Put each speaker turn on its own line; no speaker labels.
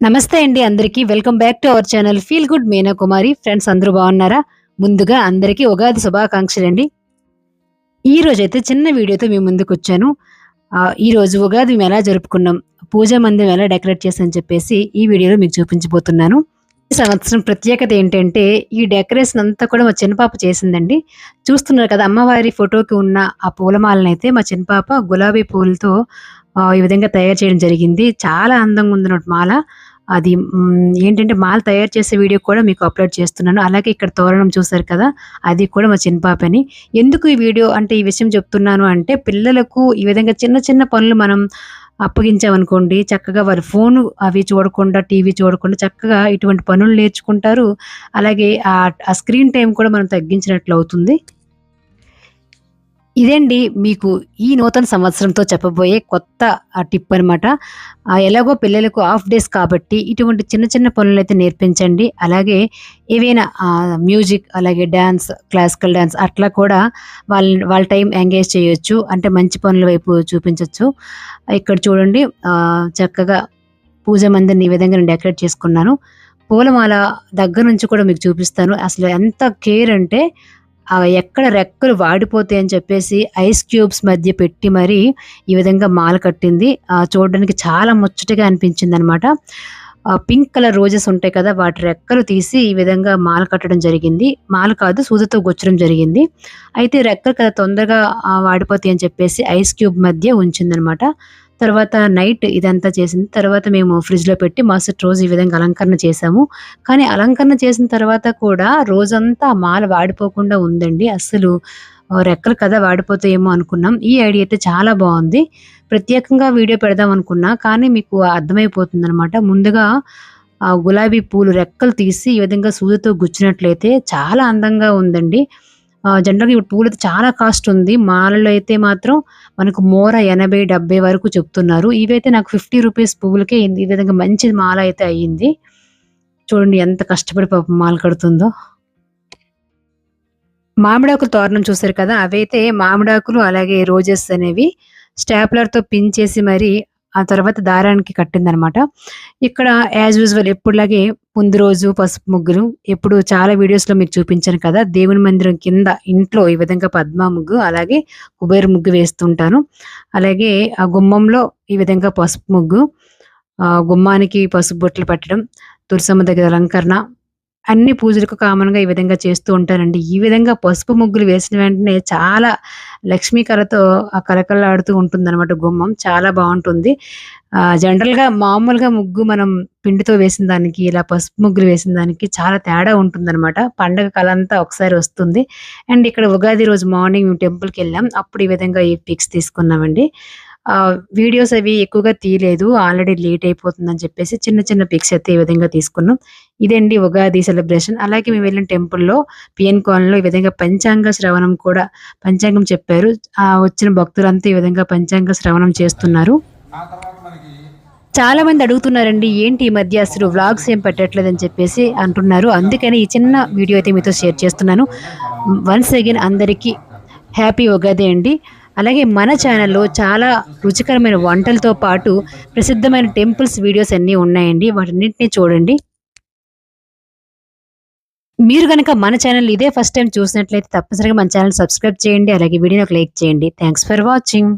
నమస్తే అండి అందరికీ. Welcome back to our channel feel good Meena Kumari friends అందరూ బాగున్నారా? ముందుగా అందరికీ ఉగాది శుభాకాంక్షలు అండి ఈ రోజైతే అయితే చిన్న వీడియోతో మేము ముందుకు వచ్చాను. ఈరోజు ఉగాది మేము ఎలా జరుపుకున్నాం. పూజా మందిరం ఎలా డెకరేట్ చేసామని చెప్పేసి ఈ వీడియోలో మీకు చూపించబోతున్నాను. ఈ సంవత్సరం ప్రత్యేకత ఏంటంటే ఈ డెకరేషన్ అంతా కూడా మా చిన్నపాప చేసిందండి. చూస్తున్నారు కదా అమ్మవారి ఫోటోకి ఉన్న ఆ పూలమాలను అయితే మా చిన్నపాప గులాబీ పూలతో ఈ విధంగా తయారు చేయడం జరిగింది. చాలా అందంగా ఉంది మాల. అది ఏంటంటే మాల తయారు చేసే వీడియో కూడా మీకు అప్లోడ్ చేస్తున్నాను. అలాగే ఇక్కడ తోరణం చూసారు కదా అది కూడా మా చిన్న పాపని. ఎందుకు ఈ వీడియో అంటే ఈ విషయం చెప్తున్నాను అంటే పిల్లలకు ఈ విధంగా చిన్న చిన్న పనులు మనం అప్పగించామనుకోండి చక్కగా వారి ఫోన్ అవి చూడకుండా టీవీ చూడకుండా చక్కగా ఇటువంటి పనులు నేర్చుకుంటారు. అలాగే ఆ ఆ స్క్రీన్ టైం కూడా మనం తగ్గించినట్లు అవుతుంది. ఇదండి మీకు ఈ నూతన సంవత్సరంతో చెప్పబోయే కొత్త టిప్ అనమాట ఎలాగో పిల్లలకు హాఫ్ డేస్ కాబట్టి ఇటువంటి చిన్న చిన్న పనులు అయితే నేర్పించండి. అలాగే ఏవైనా మ్యూజిక్ అలాగే డ్యాన్స్ క్లాసికల్ డ్యాన్స్ అట్లా కూడా వాళ్ళ వాళ్ళ టైం ఎంగేజ్ చేయొచ్చు. అంటే మంచి పనుల వైపు చూపించవచ్చు ఇక్కడ చూడండి చక్కగా పూజ మందిని ఈ విధంగా నేను డెకరేట్ చేసుకున్నాను. పూలమాల దగ్గర నుంచి కూడా మీకు చూపిస్తాను. అసలు ఎంత కేర్ అంటే అవి ఎక్కడ రెక్కలు వాడిపోతాయి అని చెప్పేసి ఐస్ క్యూబ్స్ మధ్య పెట్టి మరి ఈ విధంగా మాల కట్టింది. చూడడానికి చాలా ముచ్చటగా అనిపించింది అనమాట పింక్ కలర్ రోజెస్ ఉంటాయి కదా వాటి రెక్కలు తీసి ఈ విధంగా మాల కట్టడం జరిగింది. మాల కాదు సూదితో గుచ్చడం జరిగింది. అయితే రెక్కలు కదా తొందరగా వాడిపోతాయి అని చెప్పేసి ఐస్ క్యూబ్ మధ్య ఉంచిందనమాట. తర్వాత నైట్ ఇదంతా చేసింది తర్వాత మేము ఫ్రిడ్జ్లో పెట్టి మరుసటి రోజు ఈ విధంగా అలంకరణ చేసాము కానీ అలంకరణ చేసిన తర్వాత కూడా రోజంతా మాల వాడిపోకుండా ఉందండి. అస్సలు రెక్కలు కదా వాడిపోతాయేమో అనుకున్నాం. ఈ ఐడియా అయితే చాలా బాగుంది. ప్రత్యేకంగా వీడియో పెడదాం అనుకున్నా కానీ మీకు అర్థమైపోతుంది అనమాట ముందుగా ఆ గులాబీ పూలు రెక్కలు తీసి ఈ విధంగా సూదితో గుచ్చినట్లయితే చాలా అందంగా ఉందండి. జనరల్గా ఇప్పుడు పూలు అయితే చాలా కాస్ట్ ఉంది. మాలలో అయితే మాత్రం మనకు మోర ఎనభై డెబ్బై వరకు చెప్తున్నారు. ఇవైతే నాకు ఫిఫ్టీ రూపీస్ పువ్వులకే ఈ ఈ విధంగా మంచి మాల అయితే అయ్యింది. చూడండి ఎంత కష్టపడి పాపం మాల కడుతుందో. మామిడాకులు తోరణం చూసారు కదా అవైతే మామిడాకులు అలాగే రోజెస్ అనేవి స్టాప్లర్తో పిన్ చేసి మరి ఆ తర్వాత దారానికి కట్టిందనమాట. ఇక్కడ యాజ్ యూజువల్ ఎప్పుడులాగే ముందు రోజు పసుపు ముగ్గులు ఎప్పుడు చాలా వీడియోస్లో మీకు చూపించాను కదా దేవుని మందిరం కింద ఇంట్లో ఈ విధంగా పద్మ ముగ్గు అలాగే కుబేరు ముగ్గు వేస్తుంటాను. అలాగే ఆ గుమ్మంలో ఈ విధంగా పసుపు ముగ్గు ఆ గుమ్మానికి పసుపు బొట్లు పెట్టడం తులసమ్మ దగ్గర అలంకరణ అన్ని పూజలకు కామన్గా ఈ విధంగా చేస్తూ ఉంటారండి. ఈ విధంగా పసుపు ముగ్గులు వేసిన వెంటనే చాలా లక్ష్మీకరతో ఆ కలకలాడుతూ ఉంటుంది అనమాట గుమ్మం. చాలా బాగుంటుంది. జనరల్గా జనరల్గా మామూలుగా ముగ్గు మనం పిండితో వేసిన దానికి ఇలా పసుపు ముగ్గులు వేసిన దానికి చాలా తేడా ఉంటుంది అనమాట పండగ కళ అంతా ఒకసారి వస్తుంది. అండ్ ఇక్కడ ఉగాది రోజు మార్నింగ్ మేము టెంపుల్కి వెళ్ళాం. అప్పుడు ఈ విధంగా ఈ పిక్స్ తీసుకున్నామండి. వీడియోస్ అవి ఎక్కువగా తీయలేదు. ఆల్రెడీ లేట్ అయిపోతుందని చెప్పేసి చిన్న చిన్న పిక్స్ అయితే ఈ విధంగా తీసుకున్నాం. ఇదండి ఉగాది సెలబ్రేషన్. అలాగే మేము వెళ్ళిన టెంపుల్లో పిఎన్ కాలనీలో ఈ విధంగా పంచాంగ శ్రవణం కూడా పంచాంగం చెప్పారు. ఆ వచ్చిన భక్తులంతా ఈ విధంగా పంచాంగ శ్రవణం చేస్తున్నారు. చాలా మంది అడుగుతున్నారండి ఏంటి ఈ మధ్య అసలు వ్లాగ్స్ ఏం పెట్టట్లేదని చెప్పేసి అంటున్నారు. అందుకని ఈ చిన్న వీడియో అయితే మీతో షేర్ చేస్తున్నాను. వన్స్ అగైన్ అందరికీ హ్యాపీ ఉగాది అండి. అలాగే మన ఛానల్లో చాలా రుచికరమైన వంటలతో పాటు ప్రసిద్ధమైన టెంపుల్స్ వీడియోస్ అన్నీ ఉన్నాయండి. వాటన్నింటినీ చూడండి. మీరు కనుక మన ఛానల్ ఇదే ఫస్ట్ టైం చూసినట్లయితే తప్పనిసరిగా మన ఛానల్ సబ్స్క్రైబ్ చేయండి. అలాగే వీడియోని ఒక లైక్ చేయండి. Thanks for watching.